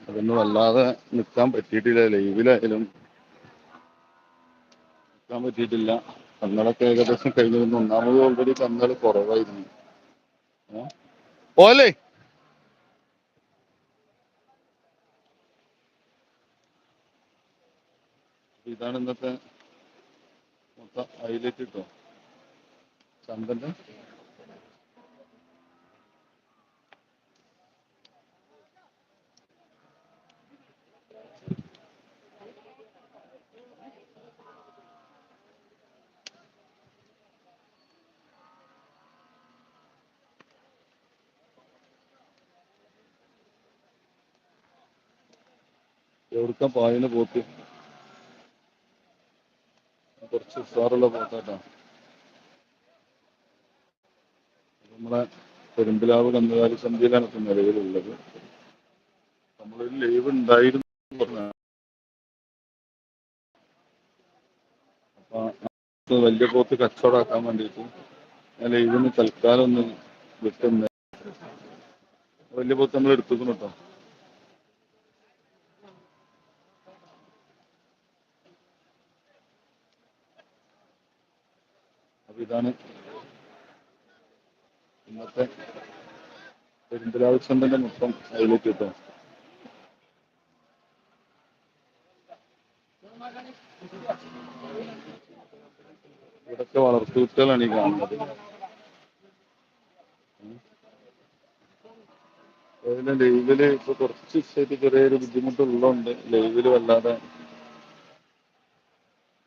അതൊന്നും വല്ലാതെ നിൽക്കാൻ പറ്റിയിട്ടില്ല. ലൈവിലായാലും നിൽക്കാൻ പറ്റിയിട്ടില്ല. കന്നടൊക്കെ ഏകദേശം കഴിഞ്ഞിരുന്നു ഒന്നാമത് ഓൾറെഡി കന്നട കുറവായിരുന്നു. പോലേ ഇതാണ് ഇന്നത്തെ മൊത്തം ഹൈലൈറ്റ് കിട്ടും ചന്തന്റെ എവിടുക്ക പായുന്ന പോത്ത് കുറച്ച് ഉഷാറുള്ള പോത്താട്ടാ നമ്മളെ പെരുമ്പിലാവ് കന്നുകാലി സന്ധ്യയിലാണ് ഇപ്പം നിലവിലുള്ളത്. നമ്മളൊരു ലൈവ് ഉണ്ടായിരുന്നു പറഞ്ഞ അപ്പൊ വലിയ പോത്ത് കച്ചവടമാക്കാൻ വേണ്ടിയിട്ട് ഞാൻ ലൈവിന് തൽക്കാലം ഒന്ന് വിട്ടുന്ന വലിയ പോത്ത് നമ്മൾ എടുത്തുക്കണം കേട്ടോ ഇതാണ് ഇന്നത്തെ പെരുമ്പിലാവ് ചന്തന്റെ മൊത്തം ഹൈലൈറ്റ് കേട്ടോ ഇവിടൊക്കെ വളർത്തുകുട്ടികളാണ് ഈ കാണുന്നത്. അതിന് ലൈവിൽ ഇപ്പൊ കുറച്ച് ചെറിയൊരു ബുദ്ധിമുട്ടുള്ളതുകൊണ്ട് ലൈവിൽ വല്ലാതെ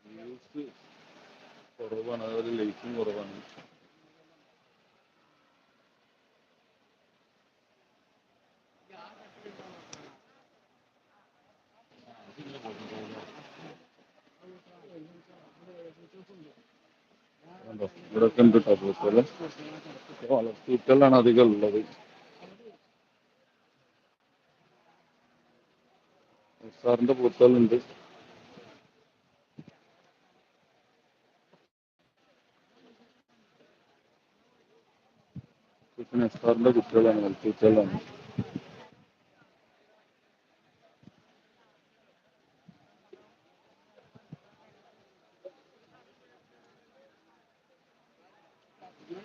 വ്യൂസ് കുറവാണ് അതുപോലെ ലൈക്കും കുറവാണ് കണ്ടോ ഇവിടെയൊക്കെ ഉണ്ട് കേട്ടോ പൂക്കൾ വളർത്തുകുട്ടികളാണ് അധികം ഉള്ളത്. സാറിന്റെ പൂക്കളുണ്ട്. പിന്നെ സാറിന്റെ കുട്ടികളാണ് വളർത്തുകുട്ടികളാണ് ഈ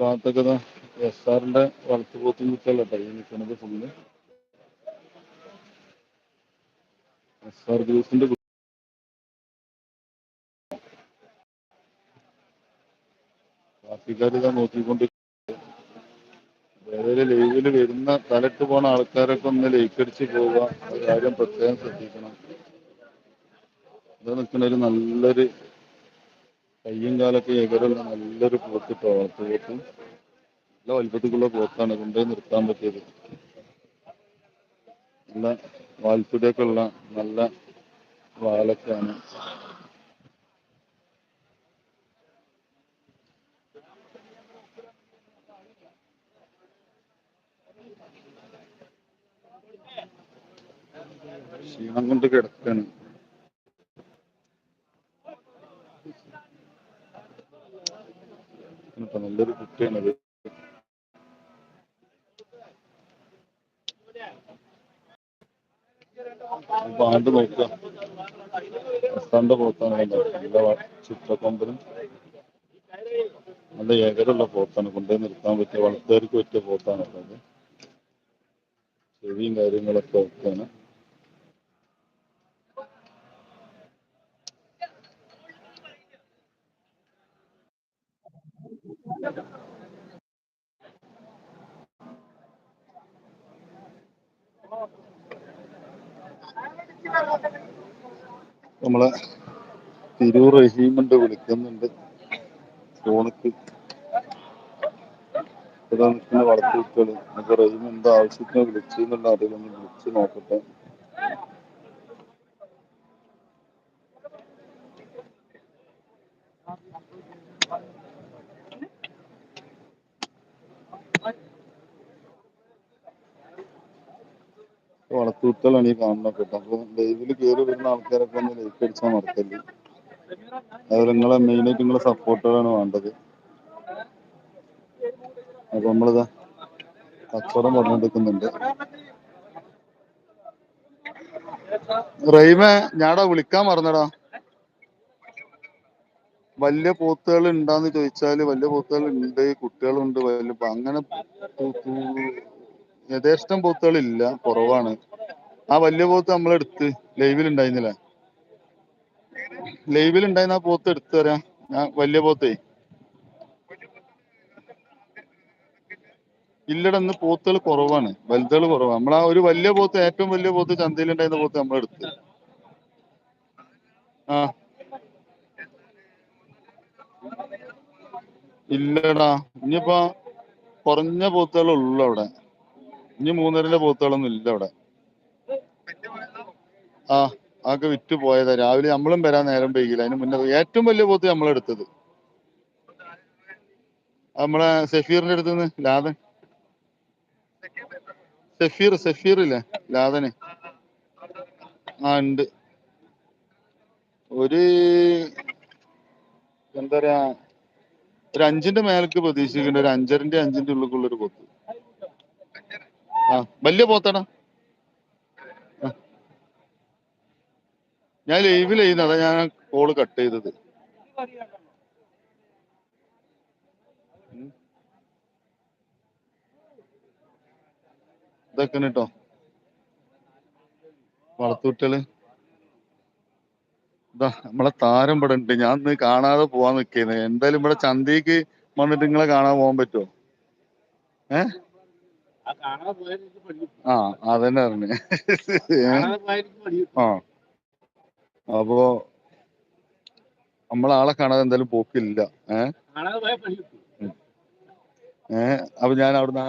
ഭാഗത്തൊക്കെ എസ് ആറിന്റെ വളർത്തുപോത്തും കുട്ടികളാട്ടോ തൈ നിൽക്കുന്നത് ഫുള്ള് എസ് ആർ ഗ്രൂപ്പിന്റെ കു- പാർട്ടിക്കാർ ഇതാ നോക്കിക്കൊണ്ട് ഏതൊരു വരുന്ന തലട്ട് പോണ ആൾക്കാരൊക്കെ ഒന്ന് ലൈക്കടിച്ച് പോവുക. കാര്യം പ്രത്യേകം ശ്രദ്ധിക്കണം. ഇത് നിൽക്കുന്ന ഒരു നല്ലൊരു കയ്യും കാലൊക്കെ എകരുള്ള നല്ലൊരു പോത്തിട്ടോ വളർത്തുപോത്ത് നല്ല വലിപ്പത്തിലുള്ള പോത്താണ് കൊണ്ടുപോയി നിർത്താൻ പറ്റിയത്. നല്ല വാൽപ്പുടിയൊക്കെ ഉള്ള നല്ല വാലൊക്കെയാണ്. ക്ഷീണം കൊണ്ട് കിടക്കാണ്. കേട്ടോ നല്ലൊരു കുട്ടിയാണത് പാണ്ട് നോക്കുക പോത്താണ് നല്ല ചിത്രക്കൊമ്പനും നല്ല ഏകരുള്ള പോത്താണ്. കൊണ്ടുപോയി നിർത്താൻ പറ്റിയ വളർത്തുകാർക്ക് പറ്റിയ പോത്താണ് അത്. ചെവിയും കാര്യങ്ങളൊക്കെ ഒക്കെയാണ് നമ്മളെ തിരൂർ റഹീമുണ്ട് വിളിക്കുന്നുണ്ട്. ഫോണിക്ക്. ഇതാ നിൽക്കുന്ന വളർത്തുകുട്ടികൾ നമുക്ക് റഹീം എന്താ ആവശ്യത്തിന് വിളിച്ചു എന്നുള്ള അറിയില്ലൊന്ന് വിളിച്ചു നോക്കട്ടെ. വളർത്തുകുട്ടികളാണ് ഈ കാണുന്ന കേട്ടോ. അപ്പൊ ലൈവിൽ കയറി വരുന്ന ആൾക്കാരൊക്കെ ഒന്ന് ലൈക്ക് അടിച്ചാൽ മറക്കല്ലേ അതുപോലെ നിങ്ങളെ മെയിനായിട്ട് നിങ്ങളെ സപ്പോർട്ടുകളാണ് വേണ്ടത്. അപ്പൊ നമ്മളിതാ കച്ചവടം പറഞ്ഞെടുക്കുന്നുണ്ട് റൈമേ ഞാടാ വിളിക്കാൻ മറന്നടാ. വലിയ പോത്തുകൾ ഉണ്ടാന്ന് ചോദിച്ചാൽ വലിയ പോത്തുകൾ ഉണ്ട് കുട്ടികളുണ്ട് വലിയ അങ്ങനെ യഥേഷ്ടം പോത്തുകൾ ഇല്ല കുറവാണ്. ആ വലിയ പോത്ത് നമ്മൾ എടുത്ത് ലൈവിൽ ഉണ്ടായിരുന്നില്ല? ലൈവിൽ ഉണ്ടായിരുന്ന ആ പോത്ത് എടുത്തു തരാം. ഞാൻ വലിയ പോത്തേ. ഇല്ലട ഇന്ന് പോത്തുകൾ കുറവാണ്. വലുതുകൾ കുറവാണ് ആ ഒരു വലിയ പോത്ത് ഏറ്റവും വലിയ പോത്ത് ചന്തയിൽ ഉണ്ടായിരുന്ന പോത്ത് നമ്മൾ എടുത്ത്. ആ. ഇല്ലടാ ഇനിയിപ്പോ കുറഞ്ഞ പോത്തുകളേ ഉള്ളു അവിടെ ഇനി മൂന്നരന്റെ പോത്തുകളൊന്നും ഇല്ല അവിടെ. ആ അതൊക്കെ വിറ്റ് പോയതാ. രാവിലെ നമ്മളും വരാൻ നേരം വൈകില്ല അതിന് മുന്നേ ഏറ്റവും വലിയ പോത്ത് നമ്മളെടുത്തത് നമ്മളെ സഫീറിന്റെ അടുത്ത് നിന്ന് ലാദൻ. സഫീർ സഫീർ ഇല്ലേ? ലാദന്. ആ ഉണ്ട്. ഒരു എന്താ പറയാ ഒരു അഞ്ചിന്റെ മേലേക്ക് പ്രതീക്ഷിക്കുന്നുണ്ട്. ഒരു അഞ്ചരന്റെ അഞ്ചിന്റെ ഉള്ളിലേക്കുള്ള ഒരു പോത്ത്. ആ വലിയ പോത്താടാ. ഞാൻ ലൈവിൽ ചെയ്യുന്ന അതാ ഞാൻ കോൾ കട്ട് ചെയ്തത്. ഇതൊക്കെ കേട്ടോ വളർത്തുകുട്ടികൾ ഇതാ നമ്മളെ താരം ഇവിടെ ഉണ്ട് ഞാൻ ഇന്ന് കാണാതെ പോവാൻ നിക്കുന്നത് എന്തായാലും ഇവിടെ ചന്തയ്ക്ക് വന്നിട്ട് നിങ്ങളെ കാണാൻ പോകാൻ പറ്റുമോ ഏ? ആ അതന്നെ പറഞ്ഞേ. ആ. അപ്പോ നമ്മളാളെ കാണാതെ എന്തായാലും പോക്കില്ല. ഏഹ് ഏ? അപ്പൊ ഞാൻ അവിടുന്ന്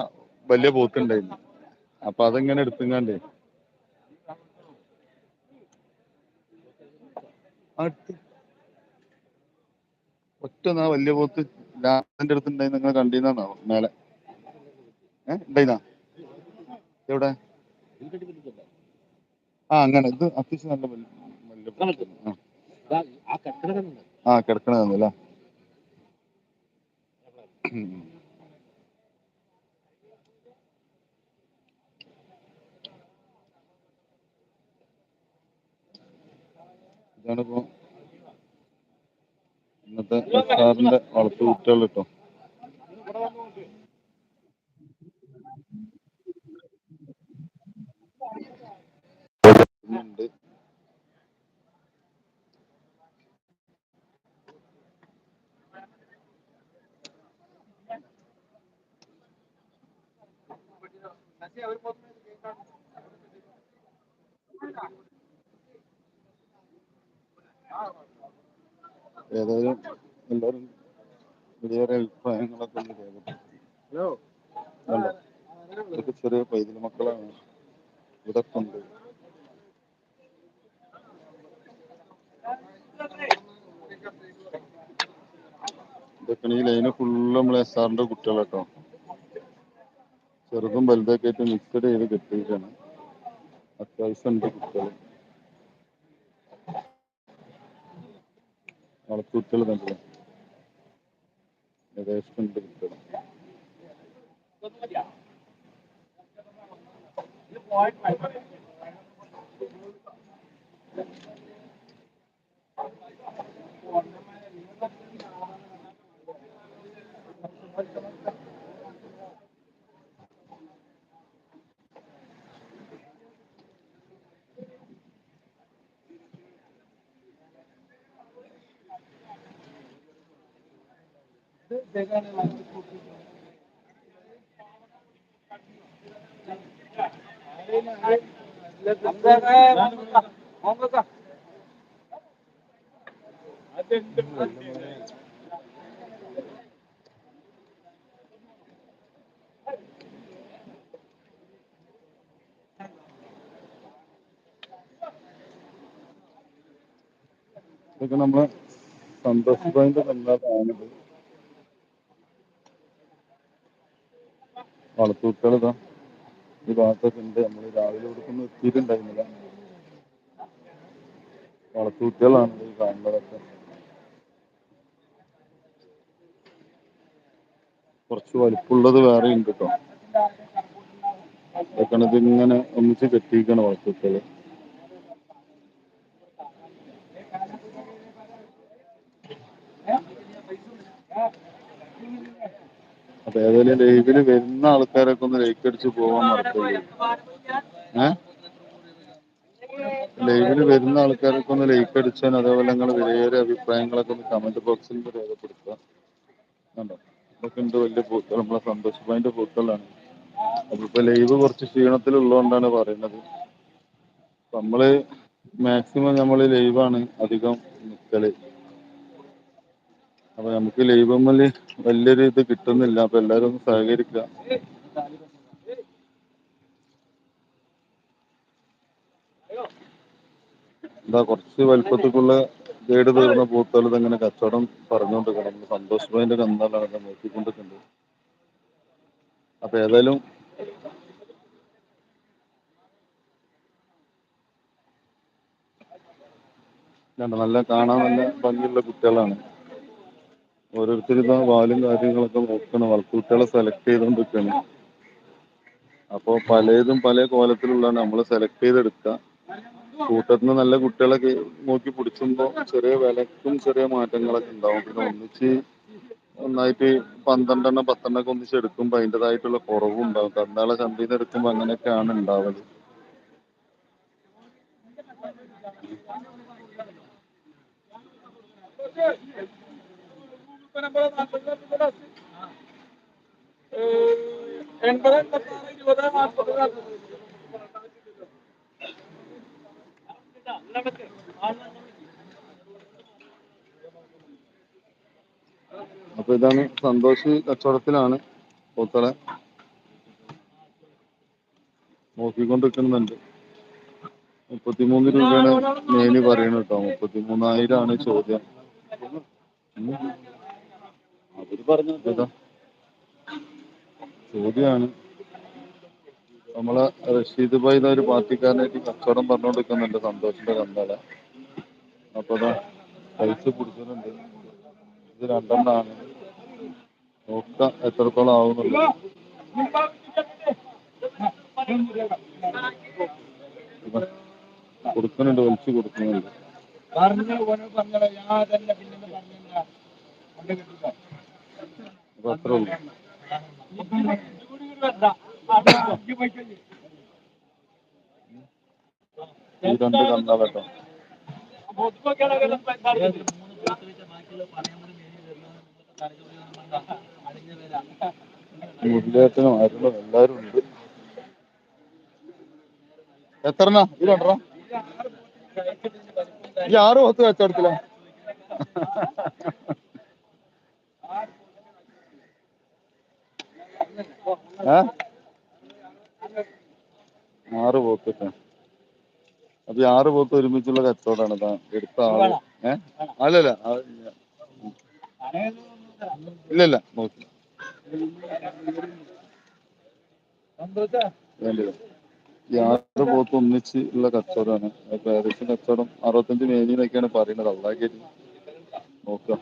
വലിയ പോത്തുണ്ടായിരുന്നു അപ്പൊ അതെങ്ങനെ എടുത്തുങ്ങാണ്ടേ? ഒറ്റ നാ വലിയ പോത്ത് ലാന്റെ അടുത്ത് നിങ്ങൾ കണ്ടീന്നാണോ? മേലെ. ഏഹ് ഉണ്ടായിന്നാ? എവിടെ? ആ അങ്ങനെ. ഇത് അത്യാവശ്യം നല്ല വലിയ. ആ ആ അല്ലേ? ഇതാണിപ്പോ ഇന്നത്തെ സാറിന്റെ വളർത്തു കുട്ടികൾ കേട്ടോ ഉണ്ട് ഏതായാലും എല്ലാവരും വലിയ അഭിപ്രായങ്ങളൊക്കെ ഒന്ന് രേഖപ്പെടുത്തി? ഇതൊക്കെ ചെറിയ പൈതൽ മക്കളാണ്. ഇതൊക്കെ ഉണ്ട്. ഇതൊക്കെ ഈ ലൈന് ഫുള്ള് നമ്മളെ എസ് ആറിന്റെ കുട്ടികളാട്ടോ ചെറുതും വലുതൊക്കെ ആയിട്ട് മിക്സഡ് ചെയ്ത് കിട്ടിയിട്ടാണ് അത്യാവശ്യം ഉണ്ട് കുട്ടികൾ വളർത്തു തന്നെ ഏകദേശം ഉണ്ട് കുട്ടികൾ ഇതൊക്കെ നമ്മളെ സന്തോഷ് ഭായിന്റെ ബംഗ്ലാവാണിത് ഇതാ ഈ ഭാഗത്തൊക്കെ നമ്മൾ രാവിലെ കൊടുക്കുന്ന എത്തിയിട്ടുണ്ടായിരുന്നില്ല. വളർത്തു ഈ കാണുന്നതൊക്കെ. കുറച്ച് വലിപ്പുള്ളത് വേറെ ഉണ്ട് കേട്ടോ. ഇതൊക്കെ ഇതിങ്ങനെ ഒന്നിച്ച് കെട്ടിയിരിക്കണം വളർത്തുക്കൾ ഏതായാലും ലൈവിൽ വരുന്ന ആൾക്കാരൊക്കെ ഒന്ന് ലൈക്ക് അടിച്ച് പോവാൻ മറക്കരുത്. ഏ? ലൈവിൽ വരുന്ന ആൾക്കാരൊക്കെ ഒന്ന് ലൈക്ക് അടിച്ചാൽ അതേപോലെ നിങ്ങളെ വിലയേറെ അഭിപ്രായങ്ങളൊക്കെ ഒന്ന് കമന്റ് ബോക്സിൽ രേഖപ്പെടുത്തുക. കണ്ടോ? വലിയ പൂക്കൾ നമ്മളെ സന്തോഷ് ഭായിന്റെ പൂക്കളാണ് അപ്പൊ ലൈവ് കുറച്ച് ക്ഷീണത്തിലുള്ളതുകൊണ്ടാണ് പറയുന്നത്. നമ്മൾ മാക്സിമം നമ്മൾ ലൈവാണ് അധികം നിൽക്കൽ അപ്പൊ നമുക്ക് ലൈവമ്മൽ വലിയൊരു ഇത് കിട്ടുന്നില്ല. അപ്പൊ എല്ലാരും ഒന്ന് സഹകരിക്കുക എന്താ കുറച്ച് വലിപ്പത്തിലുള്ള ഗൈഡ് തീർന്ന പൂത്തുകൾ ഇങ്ങനെ കച്ചവടം പറഞ്ഞുകൊണ്ടിരിക്കണം സന്തോഷ് ഭായിന്റെ കന്നാലാണ് നോക്കിക്കൊണ്ടിരിക്കുന്നത്. അപ്പൊ ഏതായാലും നല്ല കാണാൻ നല്ല ഭംഗിയുള്ള കുട്ടികളാണ്. ഓരോരുത്തരും ഇതാ വാലും കാര്യങ്ങളൊക്കെ നോക്കണം. വളർത്തുകുട്ടികളെ സെലക്ട് ചെയ്തുകൊണ്ടിരിക്കുകയാണ് അപ്പോൾ പലതും പല കോലത്തിലുള്ളതാണ്. നമ്മൾ സെലക്ട് ചെയ്തെടുക്കുക. കൂട്ടത്തിൽ നിന്ന് നല്ല കുട്ടികളൊക്കെ നോക്കി പിടിച്ചുമ്പോൾ ചെറിയ വിലക്കും ചെറിയ മാറ്റങ്ങളൊക്കെ ഉണ്ടാവും. പിന്നെ ഒന്നിച്ച് ഒന്നായിട്ട് പന്ത്രണ്ടെണ്ണം പത്തെണ്ണം ഒക്കെ ഒന്നിച്ച് എടുക്കുമ്പോൾ അതിന്റെതായിട്ടുള്ള കുറവും ഉണ്ടാവും. കന്നാളെ ചന്തയിൽ നിന്ന് എടുക്കുമ്പോൾ അങ്ങനെയൊക്കെയാണ് ഉണ്ടാവൽ. അപ്പൊ ഇതാണ് സന്തോഷ് കച്ചവടത്തിലാണ് പൂക്കളെ നോക്കിക്കൊണ്ടിരിക്കുന്നുണ്ട്. മുപ്പത്തിമൂന്ന് രൂപയാണ് മേനി പറയുന്നത് കേട്ടോ. മുപ്പത്തിമൂന്നായിരമാണ് ചോദ്യം. അവർ പറഞ്ഞു ചോദ്യമാണ് നമ്മളെ റഷീദ് ഭായ് ഒരു പാർട്ടിക്കാരനായിട്ട് കച്ചവടം പറഞ്ഞുകൊടുക്കുന്നുണ്ട് സന്തോഷിന്റെ കന്നാല അപ്പൊ പൈസ പിടിച്ചിട്ടുണ്ട് ഇത് രണ്ടെണ്ണാണ്. നോക്കാം എത്രത്തോളം ആവുന്നുണ്ട്. കൊടുക്കുന്നുണ്ട് വലിച്ചു കൊടുക്കുന്നുണ്ട്. പറഞ്ഞു പറഞ്ഞു ഞാൻ തന്നെ പിന്നെ അപ്പൊ അത്രേ ഉള്ളൂ. ഈ രണ്ട് കന്നാലട്ടോ മുല്ലേറ്റനും അരുണും എല്ലാരും ഉണ്ട്. ആറ് പത്ത് ആറ് പോക്ക് അപ്പൊ ഈ ആറ് പോത്ത് ഒരുമിച്ചുള്ള കച്ചവടമാണ് ഇതാ എടുത്ത ആൾ. ഏ? അല്ലല്ല ഇല്ലല്ല നോക്കി. ഈ ആറ് പോത്ത് ഒന്നിച്ച് ഉള്ള കച്ചവടമാണ്. ഏകദേശം കച്ചവടം അറുപത്തഞ്ച് മേനി എന്നൊക്കെയാണ് പറയുന്നത്. അള്ളാക്കി നോക്കാം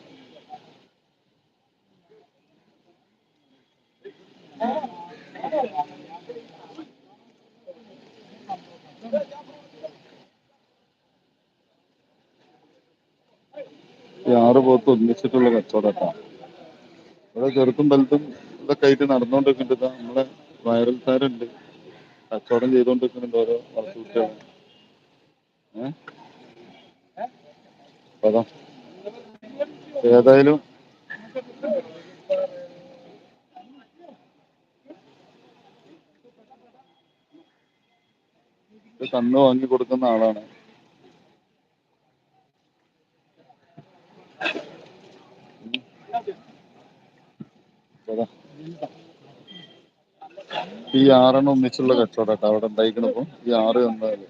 ഒന്നിച്ചിട്ടുള്ള കച്ചവടക്കാണ് ഇവിടെ ചെറുത്തും വലുതും ഇതൊക്കെ ആയിട്ട് നടന്നുകൊണ്ടിരിക്കുന്നുണ്ട്. നമ്മളെ വൈറൽ സാരുണ്ട് കച്ചവടം ചെയ്തുകൊണ്ടിരിക്കുന്നുണ്ട് ഓരോ വളർത്തുകുട്ടികൾ ഏഹ് അതാ. ഏതായാലും കന്ന് വാങ്ങി കൊടുക്കുന്ന ആളാണ്. അതാ. ഈ ആറെണ്ണം ഒന്നിച്ചുള്ള കച്ചവടം അവിടെ ഉണ്ടായിക്കണപ്പോ ഈ ആറ് എന്തായാലും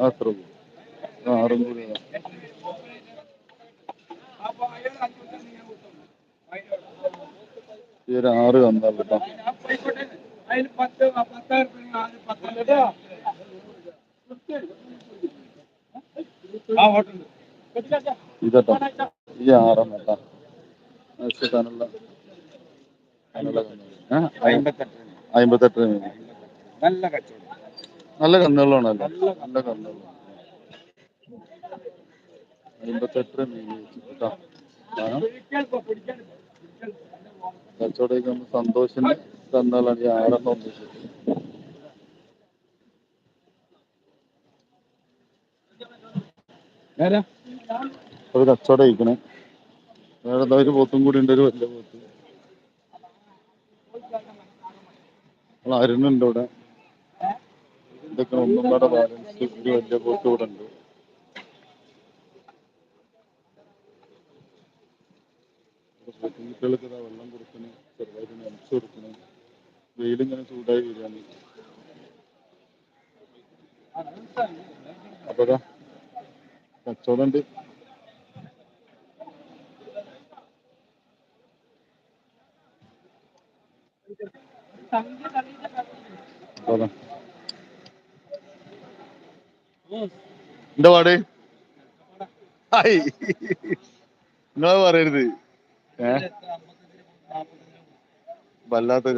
അത്ര ആറും കൂടി ഈ ഒരു ആറ് തന്നാലും കേട്ടോ അതിൽ പത്ത് പത്തായിരം പത്ത് ആ ഹോട്ടൽ ഇതട്ടോ. ഈ ആറാം കേട്ടോ നശിക്കാനുള്ള കന്നുകൾ. അമ്പത്തെട്ട് മീൻ നല്ല കച്ചവടം. നല്ല കന്നുകളാണല്ലോ. നല്ല കന്നുകളാണ് അമ്പത്തെട്ട് ആ കച്ചവടം സന്തോഷിന് കന്നുകളാണ് ഈ ആറെണ്ണം ഒന്നിച്ചിട്ട് ഒരു കച്ചവടം കഴിക്കണേ. വേറെ ഒരു പോത്തും കൂടി ഉണ്ട് ഒരു വലിയ പോത്ത്. അരുണുണ്ട് ഇവിടെ. ഇതൊക്കെ വലിയ പോത്ത് ഇവിടെ ഉണ്ട്. കുട്ടികൾക്ക് ഇതാ വെള്ളം കൊടുക്കണേ ചെറുതായിട്ട് നനച്ചു കൊടുക്കണേ. വെയിലിങ്ങനെ ചൂടായി വരികയാണ്. അപ്പൊ ദാ കച്ചവടം ഉണ്ട് അപ്പൊ ദാ. എന്താ പാട്? ഹായ്. നിങ്ങളത് പറയരുത്. ഏ? വല്ലാത്ത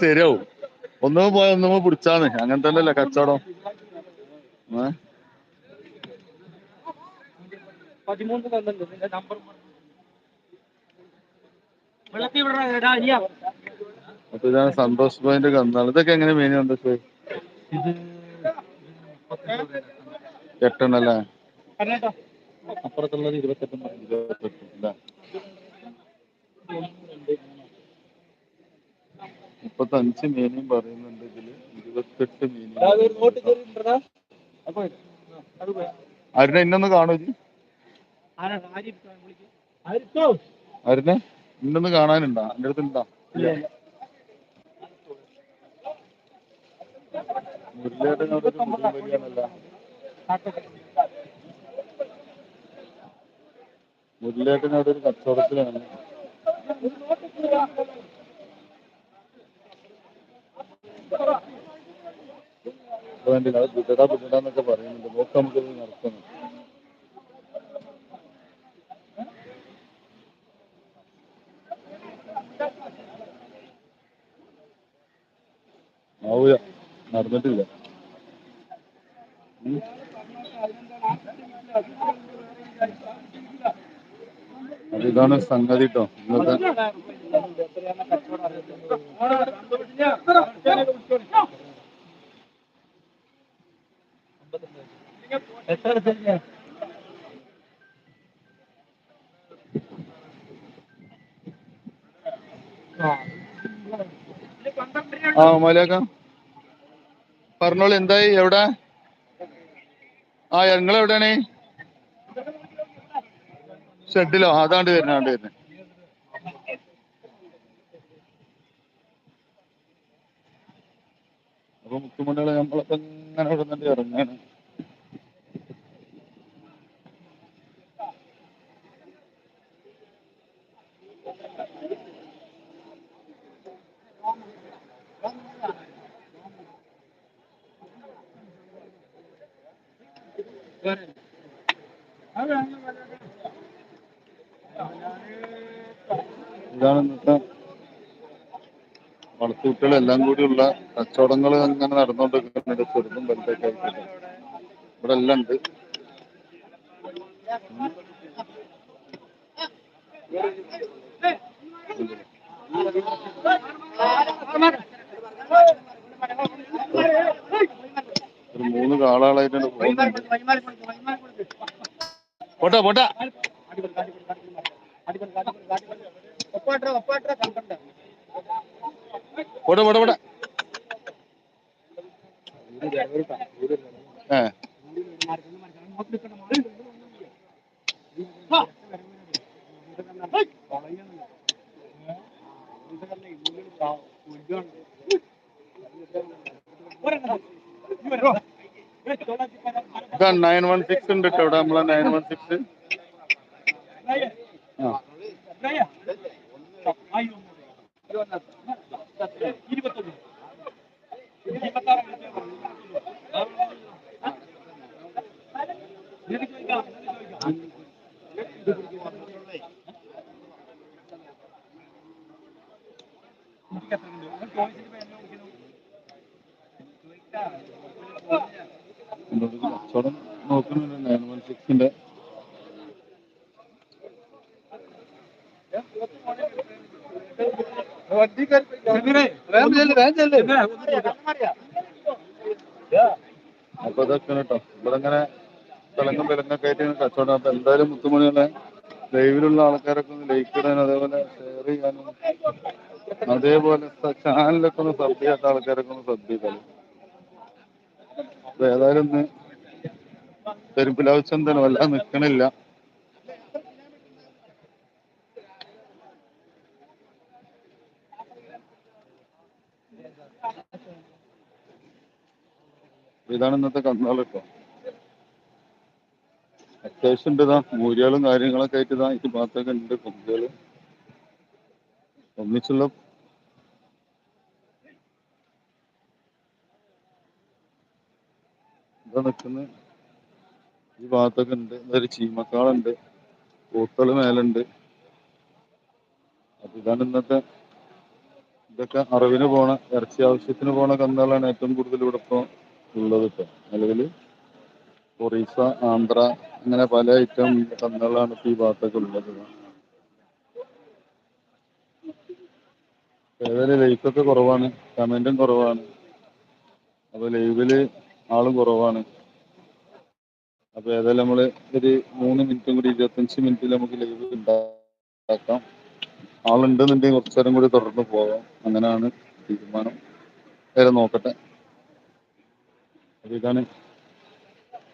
ശരിയാവും. ഒന്നും പോയ ഒന്നും പിടിച്ചാന്ന്. അങ്ങനെ തന്നെയല്ലേ കച്ചവടം. അപ്പൊ ഇതാണ് സന്തോഷ് പോയിന്റ് കന്നാൾ ഇതൊക്കെ എങ്ങനെ മീൻ സന്തോഷ് ഇത് എട്ടെണ്ണല്ലേ അപ്പുറത്തുള്ളത് ഇരുപത്തെട്ട് ഇരുപത്തെട്ട് അല്ലേ? മുപ്പത്തഞ്ച് മീനും പറയുന്നുണ്ട് ഇതിൽ. ഇരുപത്തെട്ട് മീനും. അരുണ ഇന്നൊന്ന് കാണൂ അരുണ ഇന്നൊന്ന് കാണാനുണ്ടാ? എന്റെ അടുത്ത് ഉണ്ടാ? മുരളിയേട്ടനോട് മുരളിയേട്ടൻ ഒരു കച്ചവടത്തിലാണ്. അപ്പൊ കണ്ടില്ല അത് ബുദ്ധട പറയുന്നുണ്ട് നോക്കാം നമുക്കത് നടക്കുന്നു ആവൂല നടന്നിട്ടില്ല ഇതാണ് സംഗതി കേട്ടോ ഇന്നത്തെ ആ മലയാക്ക പറഞ്ഞോളൂ എന്തായി? എവിടെ? ആ ഞങ്ങൾ എവിടെയാണ് ഷെഡിലോ അതാണ്ട് വരുന്നത് ആണ്ട് വരുന്നത് അപ്പൊ മുത്തുമണികളെ നമ്മളൊക്കെ ഇങ്ങനെ ഇവിടെ നിന്ന് ഇറങ്ങാണ് ഇതാണ് ഇന്നത്തെ വളർത്തുകുട്ടികളെല്ലാം കൂടിയുള്ള കച്ചവടങ്ങൾ അങ്ങനെ നടന്നുകൊണ്ടിരിക്കുന്നുണ്ട് ചെറുതും വലുതൊക്കെ ആയിട്ട് ഇവിടെ എല്ലാം ഉണ്ട്. ഒരു മൂന്ന് കാളകളായിട്ടാണ് പോട്ടെ പോട്ടെ. പോട്ടെ പോട്ടെ ഏ. നയൻ വൺ സിക്സ് ഉണ്ട് കേട്ടോ ഇവിടെ നമ്മളെ നയൻ വൺ സിക്സ് ഒരു കച്ചവടം നോക്കുന്നുണ്ട് നയൻ വൺ സിക്സിന്റെ അപ്പൊ ഇതൊക്കെ കേട്ടോ ഇവിടെ ഇങ്ങനെ തിളങ്ങും വിലങ്ങൊക്കെ ആയിട്ട് ഇങ്ങനെ കച്ചവടം. അപ്പൊ എന്തായാലും മുത്തുമണികളെ ലൈവിലുള്ള ആൾക്കാരൊക്കെ ഒന്ന് ലൈക്ക് ഇടാനും അതേപോലെ ഷെയർ ചെയ്യാനും അതേപോലെ ചാനലൊക്കെ ഒന്ന് സബ് ചെയ്യാത്ത ആൾക്കാരൊക്കെ ഒന്ന് സബ് ചെയ്താലും. ഏതായാലും ഇന്ന് പെരുമ്പിലാവശ്യം വല്ലാതെ നിക്കണില്ല. ഇതാണ് ഇന്നത്തെ കന്നാളിപ്പോ അത്യാവശ്യം ഉണ്ട് ഇതാ മൂര്യകളും കാര്യങ്ങളൊക്കെ ആയിട്ട് ഇതാ ഈ ഭാഗത്തൊക്കെ ഉണ്ട് കൊമ്പുകൾ ഒന്നിച്ചുള്ള ഇതാ നിൽക്കുന്നത് ഈ ഭാഗത്തൊക്കെ ഉണ്ട്. ഇതൊരു ചീമക്കാളുണ്ട് പൂക്കൾ മേലുണ്ട്. അപ്പൊ ഇതാണ് ഇന്നത്തെ ഇതൊക്കെ അറിവിന് പോണ ഇറച്ചി ആവശ്യത്തിന് പോണ കന്നുകളാണ് ഏറ്റവും കൂടുതൽ ഇവിടെ ഇപ്പൊ ഉള്ളത് ഇപ്പൊ. നിലവിൽ ഒറീസ ആന്ധ്ര അങ്ങനെ പല ഐറ്റം കന്നുകളാണ് ഇപ്പൊ ഈ ഭാഗത്തൊക്കെ ഉള്ളത്. ഏതായാലും ലൈഫൊക്കെ കുറവാണ്. കമന്റും കുറവാണ്. അപ്പൊ ലൈവിൽ ആളും കുറവാണ്. അപ്പൊ ഏതായാലും നമ്മൾ ഒരു മൂന്ന് മിനിറ്റും കൂടി ഇരുപത്തഞ്ച് മിനിറ്റിൽ നമുക്ക് ലൈവ് ഉണ്ടാക്കാം ആളുണ്ടെന്നുണ്ടെങ്കിൽ കുറച്ചു നേരം കൂടി തുടർന്ന് പോകാം. അങ്ങനെയാണ് തീരുമാനം. വേറെ നോക്കട്ടെ. അപ്പൊ ഇതാണ്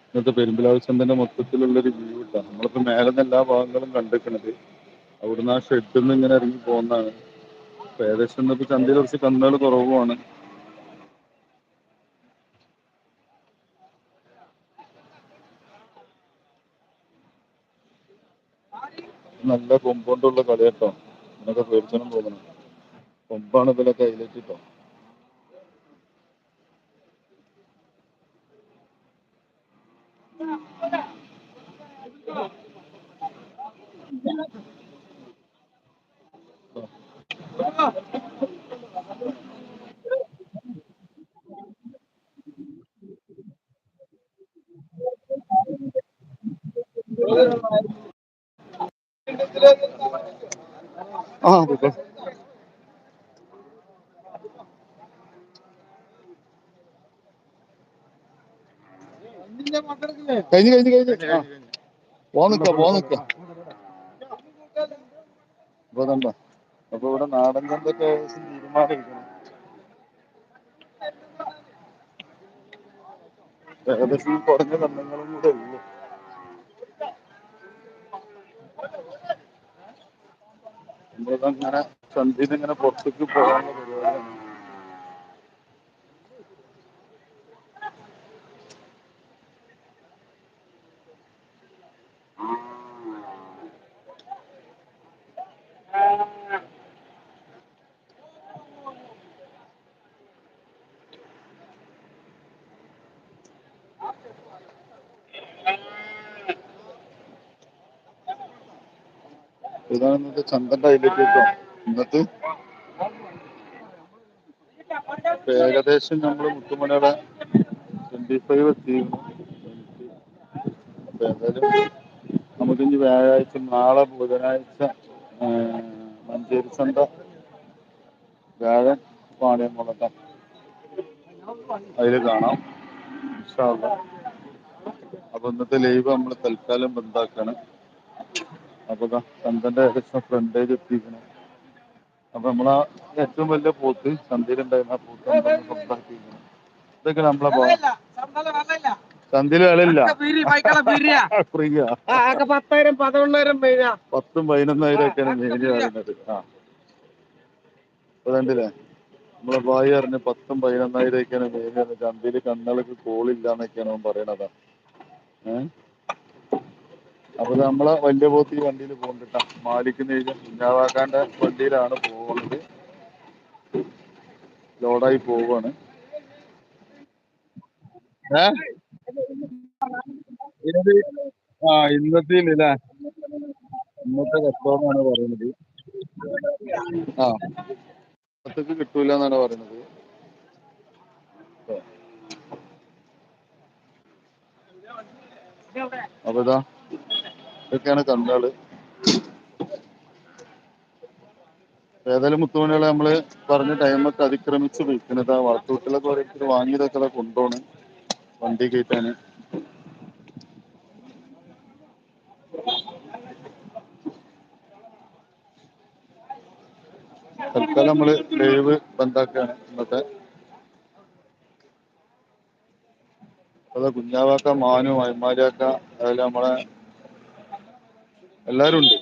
ഇന്നത്തെ പെരുമ്പിലാവ് മൊത്തത്തിലുള്ള ഒരു വ്യൂ ഇട്ടാണ് നമ്മളിപ്പോ മേലെ എല്ലാ ഭാഗങ്ങളും കണ്ടിരിക്കണത്. അവിടുന്ന് ആ ഷെഡിൽ നിന്ന് ഇങ്ങനെ ഇറങ്ങി പോകുന്നതാണ്. ഏകദേശം ഇന്നിപ്പോ ചന്തയിൽ കുറച്ച് കന്നുകൾ കുറവുമാണ്. നല്ല കൊമ്പുകൊണ്ടുള്ള കളി കേട്ടോ അതിനൊക്കെ പേടിച്ചാലും തോന്നണം കൊമ്പാണ് ഇതിലൊക്കെ ഹൈലൈറ്റ് കേട്ടോ ആ അതെ കഴിഞ്ഞു കഴിഞ്ഞു കഴിഞ്ഞു. ആ. പോന്നിക്ക പോന്നിക്ക അപ്പൊ ഇവിടെ നാടൻ ചന്തൊക്കെ ഏകദേശം ഏകദേശം കുറഞ്ഞ ബന്ധങ്ങളും കൂടെ ഉള്ളു. നമ്മളിതങ്ങനെ ചന്തയിൽ ഇങ്ങനെ പുറത്തേക്ക് പോകാനുള്ള ഇതാണ് ഇന്നത്തെ ചന്തന്റെ കേട്ടോ ഇന്നത്തെ ഇപ്പൊ ഏകദേശം നമ്മൾ മുത്തുമണിയുടെ ട്വന്റി ഫൈവ് എത്തിയിരുന്നു ഏതായാലും നമുക്കിനി വ്യാഴാഴ്ച നാളെ ബുധനാഴ്ച മഞ്ചേരി ചന്ത വ്യാഴം മുളക്കാം അതിൽ കാണാം. അപ്പൊ ഇന്നത്തെ ലൈവ് നമ്മൾ തൽക്കാലം ബന്ധാക്കാണ് അപ്പൊ ദാ ചന്തന്റെ ഏകദേശം ഫ്രണ്ടേജ് എത്തിയിരിക്കണം. അപ്പൊ നമ്മളാ ഏറ്റവും വലിയ പോത്ത് ചന്തയിലുണ്ടായിരുന്ന ആ പോത്ത് സ്വന്തമാക്കിയിരിക്കണം ഇതൊക്കെ നമ്മളെ ചന്തിൽ വിലയില്ല പത്തായിരം പതിനൊന്നായിരം പത്തും പതിനൊന്നായിരം ഒക്കെയാണ് മെയിന് പറയുന്നത്. ആ. നമ്മളെ ഭായി അറിഞ്ഞ് പത്തും പതിനൊന്നായിരം ഒക്കെയാണ് മെയിന് പറഞ്ഞത് ചന്തയിൽ കണ്ണുകൾക്ക് കോളില്ല എന്നൊക്കെയാണ് അവൻ പറയണത്. ഏഹ് അപ്പൊ നമ്മളെ വലിയ പോത്ത് ഈ വണ്ടിയിൽ പോകുന്നുണ്ട് മാലിക്കുന്ന കുഞ്ഞാവാക്കാന്റെ വണ്ടിയിലാണ് പോകുന്നത് ലോഡായി പോവാണ്. ആ ഇന്നത്തെ ഇല്ലേ ഇന്നത്തെ കച്ചവടമാണ് പറയുന്നത്. ആ. പത്തക്ക് കിട്ടൂല എന്നാണ് പറയുന്നത്. അപ്പൊ ഇതാ. ഇതൊക്കെയാണ് കന്നുകൾ. ഏതായാലും മുത്തുമണികളെ നമ്മൾ പറഞ്ഞ ടൈമൊക്കെ അതിക്രമിച്ച് വിൽക്കുന്നത് വളത്തൂട്ടിലൊക്കെ ഓരോരുത്തർ വാങ്ങിയതൊക്കെ കൊണ്ടുപോണ് വണ്ടി കയറ്റാന്. തൽക്കാലം നമ്മൾ ലൈവ് ബന്ധാക്കാണ് ഇന്നത്തെ. അതെ കുഞ്ഞാവാക്ക മാനു അയമാലിയാക്ക അതുപോലെ നമ്മളെ എല്ലാരും ഉണ്ട്.